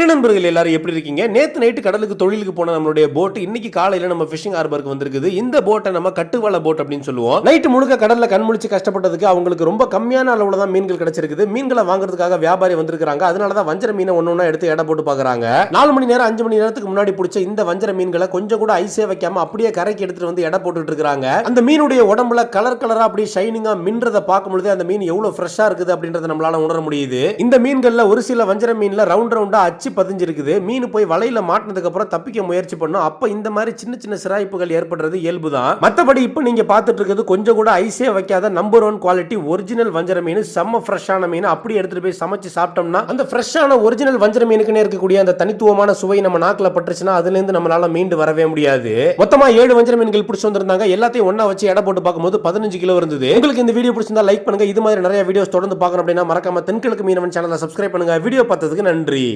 என்ன நண்பர்கள் எல்லாரும் எப்படி இருக்கீங்க? நேத்து நைட்டு கடலுக்கு தொழிலுக்கு போன நம்மளுடைய போட் இன்னைக்கு காலையில நம்ம ஃபிஷிங் ஹார்பருக்கு வந்திருக்குது. இந்த போட்டை நம்ம கட்டுவாள போட் அப்படின்னு சொல்லுவோம். நைட்டு முழுக்க கடல்ல கண் முழிச்சு கஷ்டப்பட்டதுக்கு அவங்களுக்கு ரொம்ப கம்மியான அளவுல தான் மீன்கள் கிடைச்சிருக்குது. மீன்களை வாங்குறதுக்காக வியாபாரி வந்திருக்காங்க அதனால தான் வஞ்சர மீனை ஒன்று ஒன்றா எடுத்து எடை போட்டு பாக்குறாங்க. நாலு மணி நேரம் அஞ்சு மணி நேரத்துக்கு முன்னாடி பிடிச்ச இந்த வஞ்சர மீன்களை கொஞ்சம் கூட ஐஸே வைக்காம அப்படியே கரைக்கு எடுத்துட்டு வந்து எடை போட்டுட்டு இருக்காங்க அந்த மீனுடைய உடம்புல கலர் கலரா அப்படியே ஷைனிங்கா மின்றதை பார்க்கும் பொழுது அந்த மீன் எவ்வளவு ஃப்ரெஷ்ஷா இருக்குது அப்படின்றத நம்மளால உணர முடியுது. இந்த மீன்கள்ல ஒரு சில வஞ்சர மீன்ல ரவுண்ட் ரவுண்டா அச்சு பதிஞ்சிருக்குது. மீன் போய் வலையில மாட்டினதுக்கப்புறம் தப்பிக்க முயற்சி பண்ணும். அப்போ இந்த மாதிரி சின்ன சின்ன சிராய்ப்புகள் ஏற்படுறது இயல்புதான். மற்றபடி இப்போ நீங்கள் பார்த்துட்டு இருக்கிறது கொஞ்சம் கூட ஐஸே வைக்காத நம்பர் ஒன் குவாலிட்டி ஒரிஜினல் வஞ்சர மீன் செம்ம ஃப்ரெஷ்ஷான மீன். அப்படி எடுத்துகிட்டு போய் சமைச்சு சாப்பிட்டோம்னா அந்த ஃப்ரெஷ்ஷான ஒரிஜினல் வஞ்சர மீனுக்குன்னு இருக்கக்கூடிய அந்த தனித்துவமான சுவை நம்ம நாக்கில் பட்டுச்சுன்னா அதுலேருந்து நம்மளால மீண்டு வரவே முடியாது. மொத்தமாக ஏழு வஞ்சர மீன்கள் பிடிச்சி வந்திருந்தாங்க. எல்லாத்தையும் ஒன்றா வச்சு எடை போட்டு பார்க்கும்போது பதினஞ்சு கிலோ இருந்தது. உங்களுக்கு இந்த வீடியோ பிடிச்சிருந்தா லைக் பண்ணுங்க. இது மாதிரி நிறைய வீடியோஸ் தொடர்ந்து பார்க்கணும் அப்படின்னா மறக்காம தென்கிழக்கு மீனவன் சேனலை சப்ஸ்கிரைப் பண்ணுங்க. வீடியோ பார்த்ததுக்கு நன்றி.